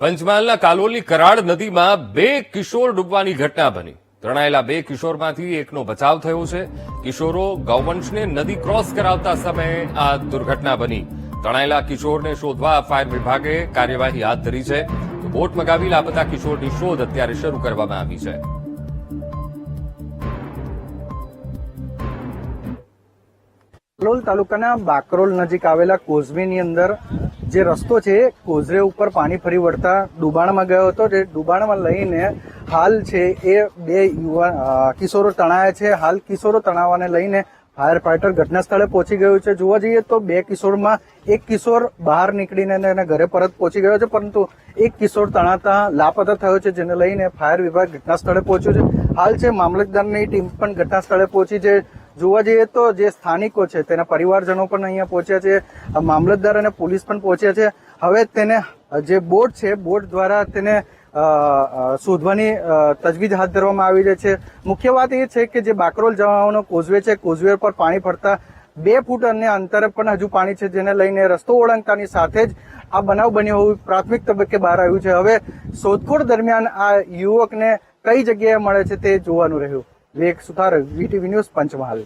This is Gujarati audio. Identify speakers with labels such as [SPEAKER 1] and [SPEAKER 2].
[SPEAKER 1] પંચમહાલના કાલોલની કરાડ નદીમાં બે કિશોર ડૂબવાની ઘટના બની. તણાયેલા બે કિશોરમાંથી એકનો બચાવ થયો છે. કિશોરો ગૌવંશને નદી ક્રોસ કરાવતા સમયે આ દુર્ઘટના બની. તણાયેલા કિશોરને શોધવા ફાયર વિભાગે કાર્યવાહી હાથ ધરી છે. બોટ મગાવી લાપતા કિશોરની શોધ અત્યારે શરૂ કરવામાં આવી છે.
[SPEAKER 2] કલોલ તાલુકાના બાકરોલ નજીક આવેલા કોઝવેની અંદર જે રસ્તો છે, કોઝરે ઉપર પાણી ફરી વળતા ડુબાણમાં ગયો હતો. જે ડુબાણમાં લઈને હાલ છે એ બે યુવાન કિશોરો તણાયા છે. હાલ કિશોરો તણાવાને લઈને ફાયર ફાઈટર ઘટના સ્થળે પહોંચી ગયું છે. જોવા જઈએ તો બે કિશોરમાં એક કિશોર બહાર નીકળીને એના ઘરે પરત પહોંચી ગયો છે, પરંતુ એક કિશોર તણાતા લાપતા થયો છે, જેને લઈને ફાયર વિભાગ ઘટના સ્થળે પહોંચ્યો છે. હાલ છે, મામલતદારની ટીમ પણ ઘટના સ્થળે પહોંચી છે. જોવા જઈએ તો જે સ્થાનિકો છે, તેના પરિવારજનો પણ અહીંયા પહોંચ્યા છે મામલતદાર અને પોલીસ પણ પહોંચ્યા છે. હવે તેને, જે બોટ છે બોટ દ્વારા તેને શોધવાની તજવીજ હાથ ધરવામાં આવી છે. મુખ્ય વાત એ છે કે જે બાકરોલ જવાનો કોઝવે છે, કોઝવે પર પાણી ફરતા બે ફૂટ અને અંતરે પણ હજુ પાણી છે, જેને લઈને રસ્તો ઓળંગતાની સાથે જ આ બનાવ બન્યો હોવું પ્રાથમિક તબક્કે બહાર આવ્યું છે. હવે શોધખોળ દરમિયાન આ યુવકને કઈ જગ્યાએ મળે છે તે જોવાનું રહ્યું. Vivek Suthar VTV news Panchmahal